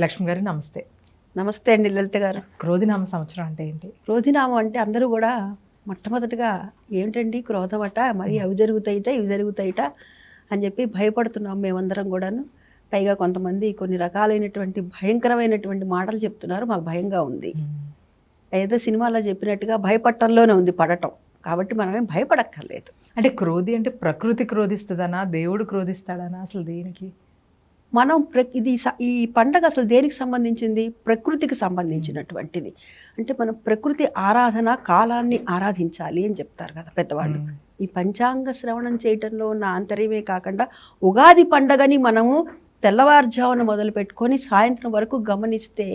లక్ష్మి గారు నమస్తే. నమస్తే అండి లలిత గారు. క్రోధినామ సంవత్సరం అంటే ఏంటి? క్రోధినామం అంటే అందరూ కూడా మొట్టమొదటిగా ఏమిటండి క్రోధమట మరి అవి జరుగుతాయిట ఇవి జరుగుతాయిట అని చెప్పి భయపడుతున్నాం మేమందరం కూడాను. పైగా కొంతమంది కొన్ని రకాలైనటువంటి భయంకరమైనటువంటి మాటలు చెప్తున్నారు మాకు భయంగా ఉంది. ఏదో సినిమాలో చెప్పినట్టుగా భయపడటంలోనే ఉంది పడటం. కాబట్టి మనమేం భయపడక్కర్లేదు. అంటే క్రోధి అంటే ప్రకృతి క్రోధిస్తుందనా దేవుడు క్రోధిస్తాడనా అసలు దేనికి? మనం ప్ర ఇది ఈ పండగ అసలు దేనికి సంబంధించింది? ప్రకృతికి సంబంధించినటువంటిది. అంటే మనం ప్రకృతి ఆరాధన కాలాన్ని ఆరాధించాలి అని చెప్తారు కదా పెద్దవాళ్ళు. ఈ పంచాంగ శ్రవణం చేయటంలో ఉన్న ఆంతర్యమే కాకుండా ఉగాది పండగని మనము తెల్లవారుజామున మొదలు పెట్టుకొని సాయంత్రం వరకు గమనిస్తే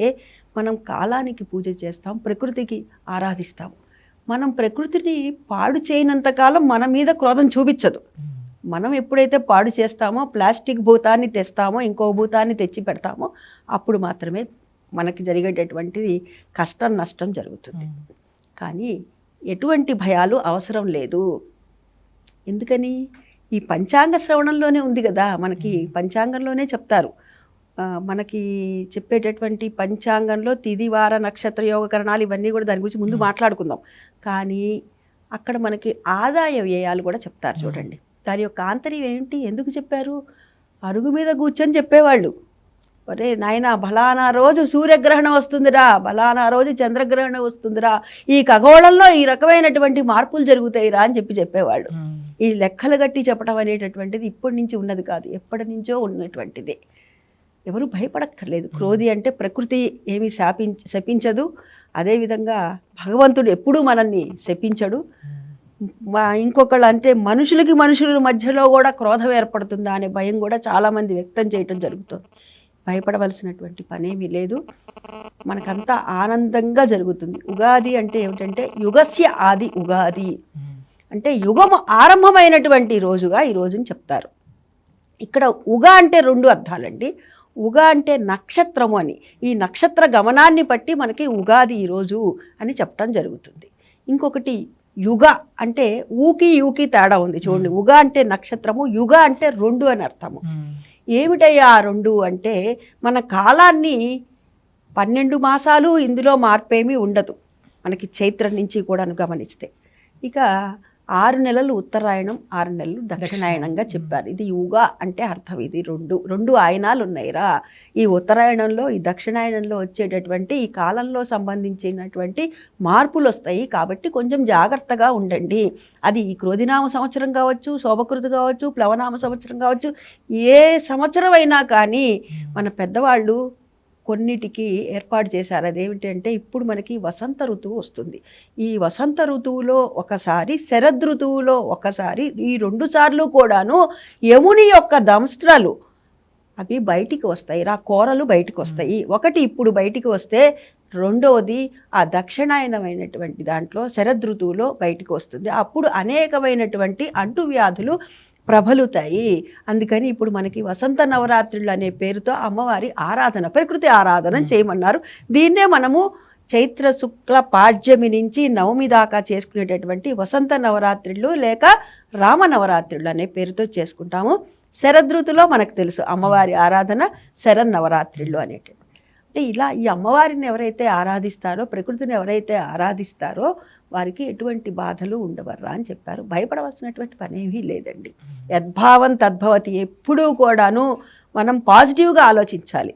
మనం కాలానికి పూజ చేస్తాం ప్రకృతికి ఆరాధిస్తాం మనం ప్రకృతిని పాడు చేయనంత కాలం మన మీద క్రోధం చూపించదు. మనం ఎప్పుడైతే పాడు చేస్తామో ప్లాస్టిక్ భూతాన్ని తెస్తామో ఇంకో భూతాన్ని తెచ్చి పెడతామో అప్పుడు మాత్రమే మనకి జరిగేటటువంటిది కష్టం నష్టం జరుగుతుంది. కానీ ఎటువంటి భయాలు అవసరం లేదు. ఎందుకని? ఈ పంచాంగ శ్రవణంలోనే ఉంది కదా. మనకి పంచాంగంలోనే చెప్తారు. మనకి చెప్పేటటువంటి పంచాంగంలో తిది వార నక్షత్ర యోగకరణాలు ఇవన్నీ కూడా దాని గురించి ముందు మాట్లాడుకుందాం. కానీ అక్కడ మనకి ఆదాయ వ్యయాలు కూడా చెప్తారు చూడండి. దాని యొక్క ఆంతర్యం ఏంటి ఎందుకు చెప్పారు? అరుగు మీద కూర్చొని చెప్పేవాళ్ళు. ఒరే నాయన బలానా రోజు సూర్యగ్రహణం వస్తుందిరా. బలానా రోజు చంద్రగ్రహణం వస్తుందిరా. ఈ ఖగోళంలో ఈ రకమైనటువంటి మార్పులు జరుగుతాయిరా అని చెప్పి చెప్పేవాళ్ళు. ఈ లెక్కలు గట్టి చెప్పడం అనేటటువంటిది ఇప్పటి నుంచి ఉన్నది కాదు. ఎప్పటి నుంచో ఉన్నటువంటిదే. ఎవరు భయపడక్కర్లేదు. క్రోధి అంటే ప్రకృతి ఏమి శాపించ శపించదు. అదేవిధంగా భగవంతుడు ఎప్పుడూ మనల్ని శపించడు. ఇంకొకళ్ళు అంటే మనుషులకి మనుషుల మధ్యలో కూడా క్రోధం ఏర్పడుతుందా అనే భయం కూడా చాలామంది వ్యక్తం చేయటం జరుగుతుంది. భయపడవలసినటువంటి పనేమీ లేదు. మనకంతా ఆనందంగా జరుగుతుంది. ఉగాది అంటే ఏమిటంటే యుగస్య ఆది ఉగాది. అంటే యుగము ఆరంభమైనటువంటి రోజుగా ఈ రోజుని చెప్తారు. ఇక్కడ ఉగ అంటే రెండు అర్థాలండి. ఉగ అంటే నక్షత్రము అని. ఈ నక్షత్ర గమనాన్ని బట్టి మనకి ఉగాది ఈరోజు అని చెప్పడం జరుగుతుంది. ఇంకొకటి యుగ అంటే ఊకి యూకి తేడా ఉంది చూడండి. ఉగ అంటే నక్షత్రము యుగ అంటే రెండు అని అర్థము. ఏమిటయ్యా ఆ రెండు అంటే మన కాలాన్ని పన్నెండు మాసాలు ఇందులో మార్పేమీ ఉండదు. మనకి చైత్రం నుంచి కూడా గమనిస్తే. ఇక ఆరు నెలలు ఉత్తరాయణం ఆరు నెలలు దక్షిణాయనంగా చెప్పారు. ఇది యుగా అంటే అర్థం. ఇది రెండు రెండు ఆయనాలు ఉన్నాయిరా ఈ ఉత్తరాయణంలో ఈ దక్షిణాయనంలో వచ్చేటటువంటి ఈ కాలంలో సంబంధించినటువంటి మార్పులు వస్తాయి. కాబట్టి కొంచెం జాగ్రత్తగా ఉండండి. అది ఈ క్రోధినామ సంవత్సరం కావచ్చు శోభకృతి కావచ్చు ప్లవనామ సంవత్సరం కావచ్చు ఏ సంవత్సరం అయినా కానీ మన పెద్దవాళ్ళు కొన్నిటికి ఏర్పాటు చేశారు. అదేమిటంటే ఇప్పుడు మనకి వసంత ఋతువు వస్తుంది. ఈ వసంత ఋతువులో ఒకసారి శరద్ ఋతువులో ఒకసారి ఈ రెండు సార్లు కూడాను యముని యొక్క దంస్ట్రాలు అవి బయటికి వస్తాయి. రా కూరలు బయటికి వస్తాయి. ఒకటి ఇప్పుడు బయటికి వస్తే రెండవది ఆ దక్షిణాయనమైనటువంటి దాంట్లో శరద్ ఋతువులో బయటికి వస్తుంది. అప్పుడు అనేకమైనటువంటి అంటువ్యాధులు ప్రబలుతాయి అందుకని ఇప్పుడు మనకి వసంత నవరాత్రులు అనే పేరుతో అమ్మవారి ఆరాధన ప్రకృతి ఆరాధన చేయమన్నారు. దీన్నే మనము చైత్ర శుక్ల పాడ్యమి నుంచి నవమి దాకా చేసుకునేటటువంటి వసంత నవరాత్రులు లేక రామ నవరాత్రులు అనే పేరుతో చేసుకుంటాము. శరదృతులో మనకు తెలుసు అమ్మవారి ఆరాధన శరన్నవరాత్రిళ్ళు అనేటివి. అంటే ఇలా ఈ అమ్మవారిని ఎవరైతే ఆరాధిస్తారో ప్రకృతిని ఎవరైతే ఆరాధిస్తారో వారికి ఎటువంటి బాధలు ఉండవర్రా అని చెప్పారు. భయపడవలసినటువంటి పనేమీ లేదండి. యద్భావం తద్భవతి ఎప్పుడూ కూడాను మనం పాజిటివ్గా ఆలోచించాలి.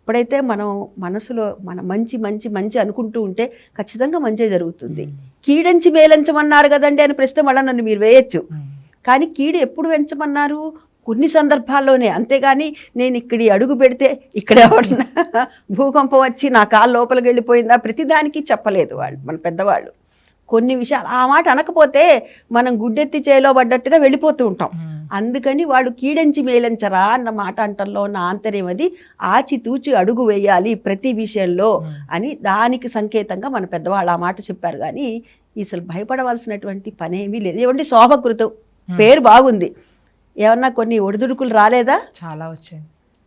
ఎప్పుడైతే మనం మనసులో మన మంచి మంచి మంచి అనుకుంటూ ఉంటే ఖచ్చితంగా మంచి జరుగుతుంది. కీడంచి మేలంచమన్నారు కదండి అని ప్రశ్న మళ్ళీ నన్ను మీరు వేయచ్చు. కానీ కీడు ఎప్పుడు పెంచమన్నారు కొన్ని సందర్భాల్లోనే అంతేగాని నేను ఇక్కడి అడుగు పెడితే ఇక్కడ ఎవరన్నా భూకంపం వచ్చి నా కాలు లోపలికి వెళ్ళిపోయిందా? ప్రతిదానికి చెప్పలేదు వాళ్ళు మన పెద్దవాళ్ళు. కొన్ని విషయాలు ఆ మాట అనకపోతే మనం గుడ్డెత్తి చేలో పడ్డట్టుగా వెళ్ళిపోతూ ఉంటాం. అందుకని వాళ్ళు కీడంచి మేలంచరా అన్న మాట అంటంలో ఉన్న ఆంతర్యం అది. ఆచితూచి అడుగు వేయాలి ప్రతి విషయంలో అని దానికి సంకేతంగా మన పెద్దవాళ్ళు ఆ మాట చెప్పారు. కానీ అసలు భయపడవలసినటువంటి పనేమీ లేదు. ఏమంటే శోభకృతం. పేరు బాగుంది. ఏమన్నా కొన్ని ఒడిదుడుకులు రాలేదా? చాలా వచ్చింది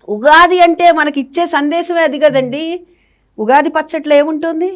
ఉగాది అంటే మనకి ఇచ్చే సందేశమే అది కదండి. ఉగాది పచ్చట్లో ఏముంటుంది?